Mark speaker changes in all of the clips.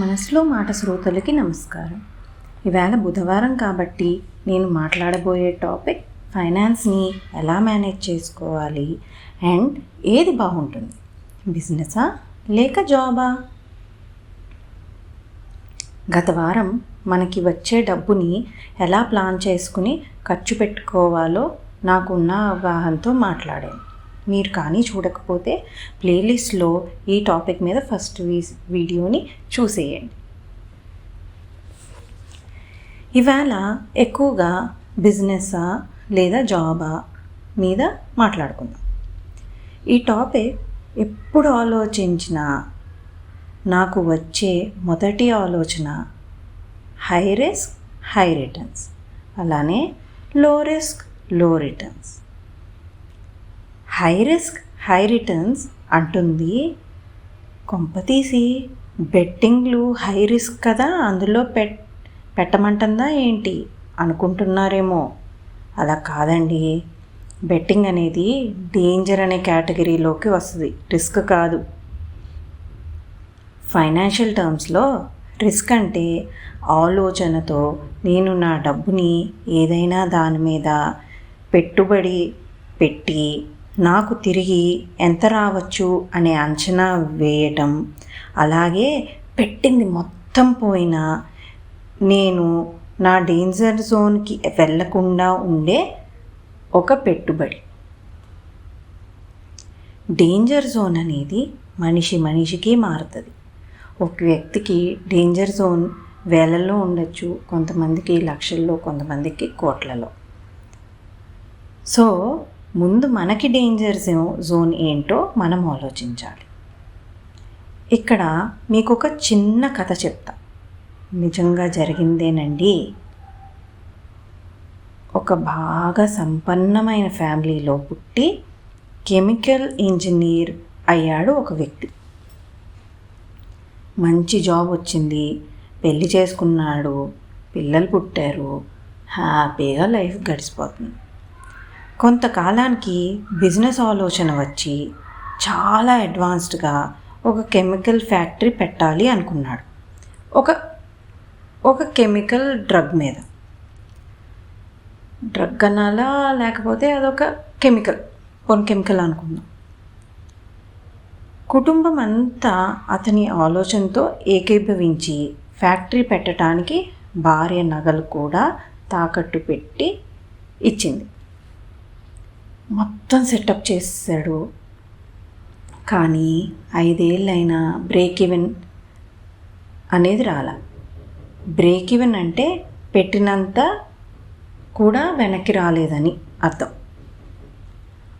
Speaker 1: మనసులో మాట శ్రోతలకి నమస్కారం. ఈవేళ బుధవారం కాబట్టి నేను మాట్లాడబోయే టాపిక్ ఫైనాన్స్ని ఎలా మేనేజ్ చేసుకోవాలి అండ్ ఏది బాగుంటుంది? బిజినెసా లేక జాబా? గత వారం మనకి వచ్చే డబ్బుని ఎలా ప్లాన్ చేసుకుని ఖర్చు పెట్టుకోవాలో నాకున్న అవగాహనతో మాట్లాడాను. మీరు కానీ చూడకపోతే ప్లేలిస్ట్లో ఈ టాపిక్ మీద ఫస్ట్ వీడియోని చూసేయండి. ఇవాళ ఎక్కువగా బిజినెస్సా లేదా జాబా మీద మాట్లాడుకుందాం. ఈ టాపిక్ ఎప్పుడు ఆలోచించినా నాకు వచ్చే మొదటి ఆలోచన హై రిస్క్ హై రిటర్న్స్. అలానే low రిస్క్లో returns. High risk high returns అంటుంది. కొంపతీసి బెట్టింగ్లు హై రిస్క్ కదా అందులో పెట్ పెట్టమంటుందా ఏంటి? అనుకుంటున్నారేమో. అలా కాదండి. బెట్టింగ్ అనేది డేంజర్ అనే కేటగిరీలోకి వస్తుంది. రిస్క్ కాదు. ఫైనాన్షియల్ టర్మ్స్లో రిస్క్ అంటే ఆలోచనతో నేను నా డబ్బుని ఏదైనా దాని మీద పెట్టుబడి పెట్టి నాకు తిరిగి ఎంత రావచ్చు అనే అంచనా వేయటం. అలాగే పెట్టింది మొత్తం పోయినా నేను నా డేంజర్ జోన్కి వెళ్ళకుండా ఉండే ఒక పెట్టుబడి. డేంజర్ జోన్ అనేది మనిషి మనిషికి మారుతుంది. ఒక వ్యక్తికి డేంజర్ జోన్ వేలల్లో ఉండొచ్చు కొంతమందికి లక్షల్లో కొంతమందికి కోట్లలో. సో ముందు మనకి డేంజర్ జోన్ ఏంటో మనం ఆలోచించాలి. ఇక్కడ మీకు ఒక చిన్న కథ చెప్తా. నిజంగా జరిగిందేనండి? ఒక బాగా సంపన్నమైన ఫ్యామిలీలో పుట్టి కెమికల్ ఇంజనీర్ అయ్యాడు ఒక వ్యక్తి. మంచి జాబ్ వచ్చింది పెళ్ళి చేసుకున్నాడు పిల్లలు పుట్టారు హ్యాపీగా లైఫ్ గడిచిపోతుంది. కొంతకాలానికి బిజినెస్ ఆలోచన వచ్చి చాలా అడ్వాన్స్డ్గా ఒక కెమికల్ ఫ్యాక్టరీ పెట్టాలి అనుకున్నాడు. ఒక ఒక కెమికల్ డ్రగ్ మీద. డ్రగ్ అనాలా? లేకపోతే అదొక కెమికల్ కొన్ని కెమికల్ అనుకుందాం. కుటుంబం అంతా అతని ఆలోచనతో ఏకీభవించి ఫ్యాక్టరీ పెట్టడానికి భార్య నగలు కూడా తాకట్టు పెట్టి ఇచ్చింది. మొత్తం సెటప్ చేసాడు కానీ ఐదేళ్ళైనా బ్రేక్ ఈవెన్ అనేది రాల. బ్రేక్ ఈవెన్ అంటే పెట్టినంత కూడా వెనక్కి రాలేదని అర్థం.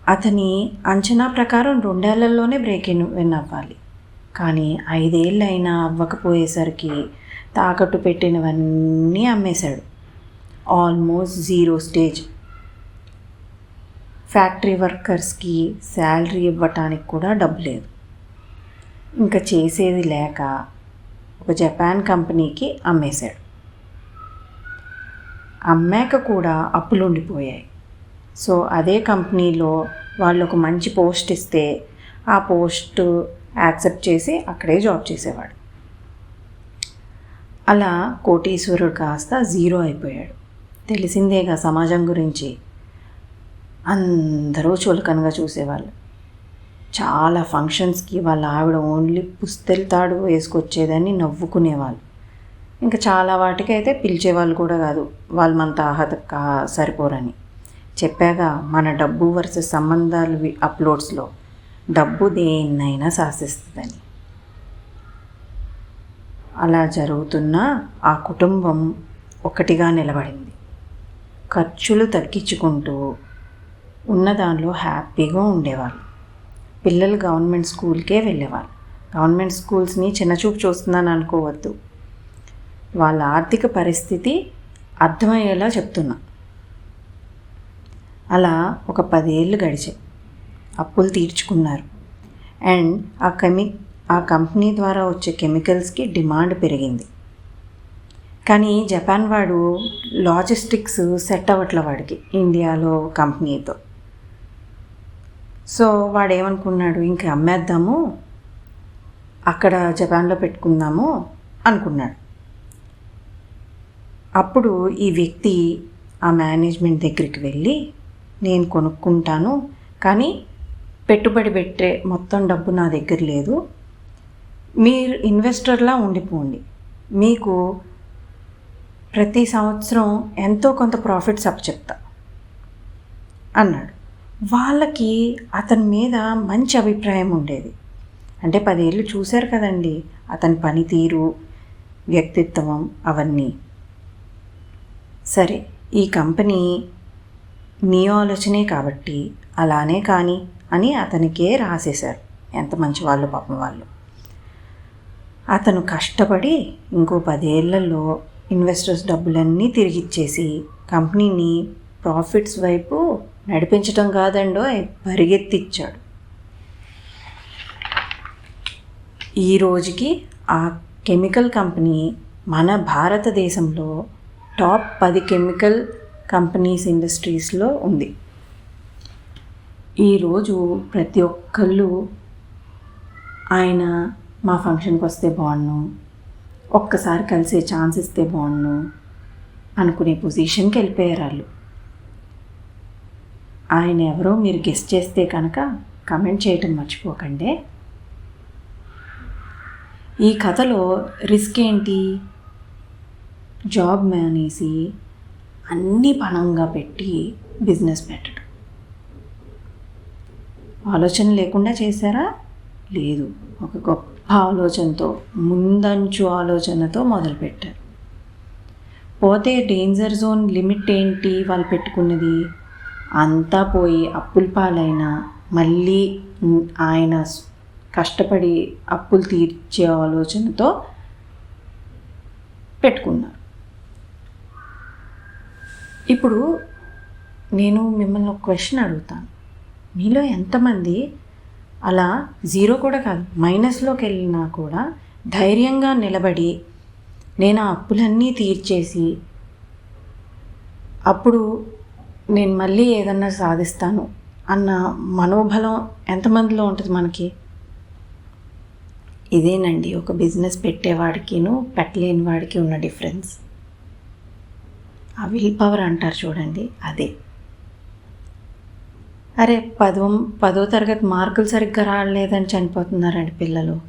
Speaker 1: అతని అంచనా ప్రకారం రెండేళ్ళలోనే బ్రేక్ ఈవెన్ అవ్వాలి. కానీ ఐదేళ్ళైనా అవ్వకపోయేసరికి తాకట్టు పెట్టినవన్నీ అమ్మేశాడు. Almost zero stage. ఫ్యాక్టరీ వర్కర్స్కి శాలరీ ఇవ్వటానికి కూడా డబ్బు లేదు. ఇంకా చేసేది లేక ఒక జపాన్ కంపెనీకి అమ్మేశాడు. అమ్మాక కూడా అప్పులు ఉండిపోయాయి. సో అదే కంపెనీలో వాళ్ళు ఒక మంచి పోస్ట్ ఇస్తే ఆ పోస్ట్ యాక్సెప్ట్ చేసి అక్కడే జాబ్ చేసేవాడు. అలా కోటీశ్వరుడు కాస్త జీరో అయిపోయాడు. తెలిసిందేగా సమాజం గురించి? అందరూ చులకనగా చూసేవాళ్ళు. చాలా ఫంక్షన్స్కి వాళ్ళ ఆవిడ ఓన్లీ పుస్తెల తాడు వేసుకొచ్చేదని నవ్వుకునేవాళ్ళు. ఇంకా చాలా వాటికి అయితే పిలిచేవాళ్ళు కూడా కాదు వాళ్ళు మనతో ఆహత కా సరిపోరని. చెప్పాక మన డబ్బు వర్సెస్ సంబంధాలు అప్లోడ్స్లో డబ్బు దేన్నైనా శాసిస్తుందని. అలా జరుగుతున్న ఆ కుటుంబం ఒకటిగా నిలబడింది. ఖర్చులు తగ్గించుకుంటూ ఉన్న దానిలో హ్యాపీగా ఉండేవాళ్ళు. పిల్లలు గవర్నమెంట్ స్కూల్కే వెళ్ళేవాళ్ళు. గవర్నమెంట్ స్కూల్స్ని చిన్నచూపు చూస్తున్నాను అనుకోవద్దు. వాళ్ళ ఆర్థిక పరిస్థితి అర్థమయ్యేలా చెప్తున్నా. అలా ఒక పదేళ్ళు గడిచాయి. అప్పులు తీర్చుకున్నారు. అండ్ ఆ కెమి ఆ కంపెనీ ద్వారా వచ్చే కెమికల్స్కి డిమాండ్ పెరిగింది. కానీ జపాన్ వాడు లాజిస్టిక్స్ సెట్ అవ్వట్ల వాడికి. ఇండియాలో కంపెనీతో. సో వాడు ఏమనుకున్నాడు ఇంకా అమ్మేద్దాము అక్కడ జపాన్లో పెట్టుకుందాము అనుకున్నాడు. అప్పుడు ఈ వ్యక్తి ఆ మేనేజ్మెంట్ దగ్గరికి వెళ్ళి నేను కొనుక్కుంటాను కానీ పెట్టుబడి పెట్టే మొత్తం డబ్బు నా దగ్గర లేదు. మీరు ఇన్వెస్టర్లా ఉండిపోండి. మీకు ప్రతి సంవత్సరం ఎంతో కొంత ప్రాఫిట్స్ చెప్తా అన్నాడు. వాళ్ళకి అతని మీద మంచి అభిప్రాయం ఉండేది. అంటే పదేళ్ళు చూశారు కదండి అతని పనితీరు వ్యక్తిత్వం అవన్నీ. సరే ఈ కంపెనీ నీ ఆలోచనే కాబట్టి అలానే కానీ అని అతనికే రాసేశారు. ఎంత మంచి వాళ్ళు పాపం వాళ్ళు. అతను కష్టపడి ఇంకో పదేళ్ళలో ఇన్వెస్టర్స్ డబ్బులన్నీ తిరిగి ఇచ్చేసి కంపెనీని ప్రాఫిట్స్ వైపు నడిపించటం కాదండో పరిగెత్తిచ్చాడు. ఈ రోజుకి ఆ కెమికల్ కంపెనీ మన భారతదేశంలో టాప్ పది కెమికల్ కంపెనీస్ ఇండస్ట్రీస్లో ఉంది. ఈరోజు ప్రతి ఒక్కళ్ళు ఆయన మా ఫంక్షన్కి వస్తే బాగుండు ఒక్కసారి కలిసే ఛాన్స్ ఇస్తే బాగుండు అనుకునే పొజిషన్కి వెళ్ళిపోయారు వాళ్ళు. ఆయన ఎవరో మీరు గెస్ట్ చేస్తే కనుక కమెంట్ చేయటం మర్చిపోకండి. ఈ కథలో రిస్క్ ఏంటి? జాబ్ మానేసి అన్నీ పణంగా పెట్టి బిజినెస్ పెట్టడం. ఆలోచన లేకుండా చేశారా? లేదు. ఒక గొప్ప ఆలోచనతో ముందంచు ఆలోచనతో మొదలుపెట్టారు. పోతే డేంజర్ జోన్ లిమిట్ ఏంటి వాళ్ళు పెట్టుకున్నది? అంతా పోయి అప్పుల పాలైన మళ్ళీ ఆయన కష్టపడి అప్పులు తీర్చే ఆలోచనతో పెట్టుకున్నారు. ఇప్పుడు నేను మిమ్మల్ని ఒక క్వశ్చన్ అడుగుతాను. మీలో ఎంతమంది అలా జీరో కూడా కాదు మైనస్లోకి వెళ్ళినా కూడా ధైర్యంగా నిలబడి నేను ఆ అప్పులన్నీ తీర్చేసి అప్పుడు నేను మళ్ళీ ఏదన్నా సాధిస్తాను అన్న మనోబలం ఎంతమందిలో ఉంటుంది మనకి? ఇదేనండి ఒక బిజినెస్ పెట్టేవాడికిను పెట్టలేని వాడికి ఉన్న డిఫరెన్స్. ఆ విల్ పవర్ అంటారు చూడండి అదే. అరే పదో పదో తరగతి మార్కులు సరిగ్గా రాలేదని చనిపోతున్నారండి పిల్లలు.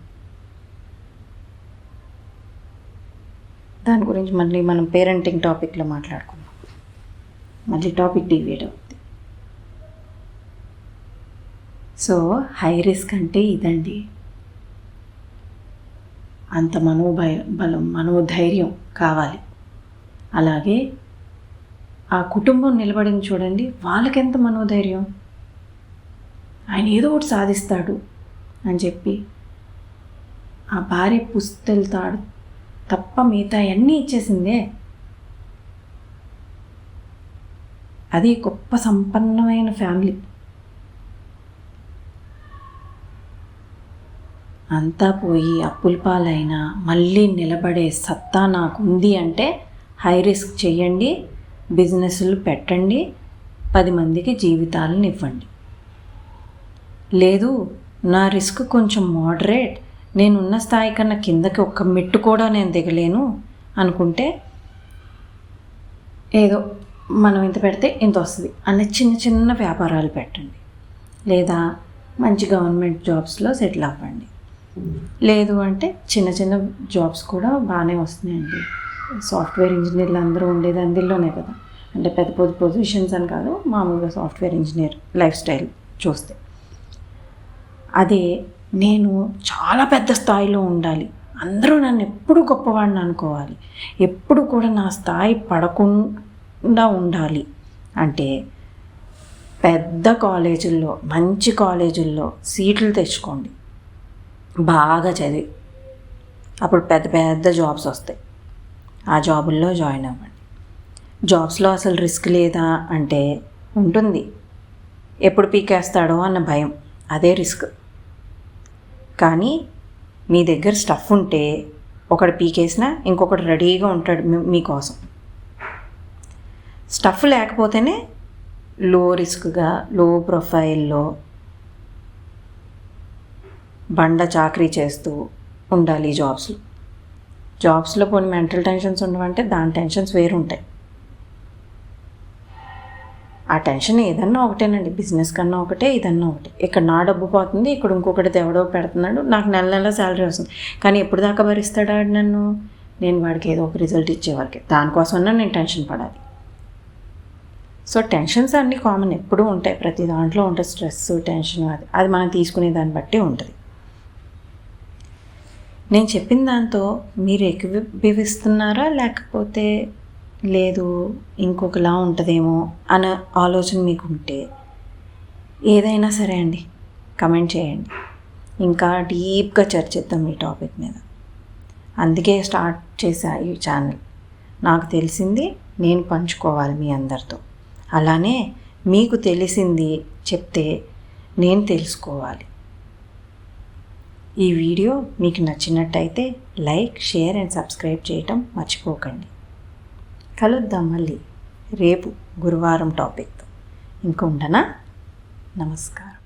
Speaker 1: దాని గురించి మళ్ళీ మనం పేరెంటింగ్ టాపిక్లో మాట్లాడుకుందాం. మళ్ళీ టాపిక్ డివేట్ అవుతుంది సో హై రిస్క్ అంటే ఇదండి. అంత మనోభయ బలం మనోధైర్యం కావాలి. అలాగే ఆ కుటుంబం నిలబడింది చూడండి వాళ్ళకెంత మనోధైర్యం? ఆయన ఏదో ఒకటి సాధిస్తాడు అని చెప్పి ఆ భార్య పుస్తెళ్తాడు తప్ప మిగతా అన్నీ ఇచ్చేసిందే. అది గొప్ప సంపన్నమైన ఫ్యామిలీ. అంతా పోయి అప్పుల పాలైనా మళ్ళీ నిలబడే సత్తా నాకుంది అంటే హై రిస్క్ చేయండి బిజినెస్లు పెట్టండి పది మందికి జీవితాలను ఇవ్వండి. లేదు నా రిస్క్ కొంచెం మోడరేట్ నేనున్న స్థాయి కన్నా కిందకి ఒక్క మెట్టు కూడా నేను దిగలేను అనుకుంటే ఏదో మనం ఇంత పెడితే ఇంత వస్తుంది? అనే చిన్న చిన్న వ్యాపారాలు పెట్టండి. లేదా మంచి గవర్నమెంట్ జాబ్స్లో సెటిల్ అవ్వండి. లేదు అంటే చిన్న చిన్న జాబ్స్ కూడా బాగానే వస్తున్నాయండి. సాఫ్ట్వేర్ ఇంజనీర్లు అందరూ ఉండేది అందులోనే కదా. అంటే పెద్ద పెద్ద పొజిషన్స్ అని కాదు మామూలుగా సాఫ్ట్వేర్ ఇంజనీర్ లైఫ్ స్టైల్ చూస్తే. అదే నేను చాలా పెద్ద స్థాయిలో ఉండాలి. అందరూ నన్ను ఎప్పుడు గొప్పవాడిని అనుకోవాలి. ఎప్పుడు కూడా నా స్థాయి పడకుండా ఉండాలి. అంటే పెద్ద కాలేజీల్లో మంచి కాలేజీల్లో సీట్లు తెచ్చుకోండి. బాగా చదివి. అప్పుడు పెద్ద పెద్ద జాబ్స్ వస్తాయి. ఆ జాబుల్లో జాయిన్ అవ్వండి. జాబ్స్లో అసలు రిస్క్ లేదా అంటే ఉంటుంది. ఎప్పుడు పీకేస్తాడో అన్న భయం. అదే రిస్క్. కానీ మీ దగ్గర స్టఫ్ ఉంటే ఒకడు పీకేసినా ఇంకొకటి రెడీగా ఉంటాడు మీకోసం. స్టఫ్ లేకపోతేనే లో రిస్క్గా లో ప్రొఫైల్లో బండ చాకరీ చేస్తూ ఉండాలి జాబ్స్లో. జాబ్స్లో కొన్ని మెంటల్ టెన్షన్స్ ఉండవంటే దాని టెన్షన్స్ వేరు ఉంటాయి ఆ టెన్షన్ ఏదన్నా ఒకటేనండి. బిజినెస్ కన్నా ఒకటే ఇదన్నా ఒకటే. ఇక్కడ నా డబ్బు పోతుంది ఇక్కడ ఇంకొకటి ఎవడో పెడుతున్నాడు నాకు నెల నెల శాలరీ వస్తుంది. కానీ ఎప్పుడు దాకా భరిస్తాడా నన్ను? నేను వాడికి ఏదో ఒక రిజల్ట్ ఇచ్చే వరకే దానికోసమన్నా నేను టెన్షన్ పడాలి. సో టెన్షన్స్ అన్నీ కామన్ ఎప్పుడూ ఉంటాయి. ప్రతి దాంట్లో ఉంటుంది స్ట్రెస్ టెన్షన్ అది. అది మనం తీసుకునే దాన్ని బట్టి ఉంటుంది. నేను చెప్పిన దాంతో మీరు ఏకీభవిస్తున్నారా లేకపోతే లేదు ఇంకొకలా ఉంటుందేమో అనే ఆలోచన మీకు ఉంటే ఏదైనా సరే అండి కమెంట్ చేయండి. ఇంకా డీప్గా చర్చిద్దాం ఈ టాపిక్ మీద. అందుకే స్టార్ట్ చేశా ఈ ఛానల్ నాకు తెలిసింది నేను పంచుకోవాలి మీ అందరితో. అలానే మీకు తెలిసింది చెప్తే నేను తెలుసుకోవాలి. ఈ వీడియో మీకు నచ్చినట్టయితే లైక్ షేర్ అండ్ సబ్స్క్రైబ్ చేయటం మర్చిపోకండి. కలుద్దాం మళ్ళీ రేపు గురువారం టాపిక్తో ఇంకా ఉండనా నమస్కారం.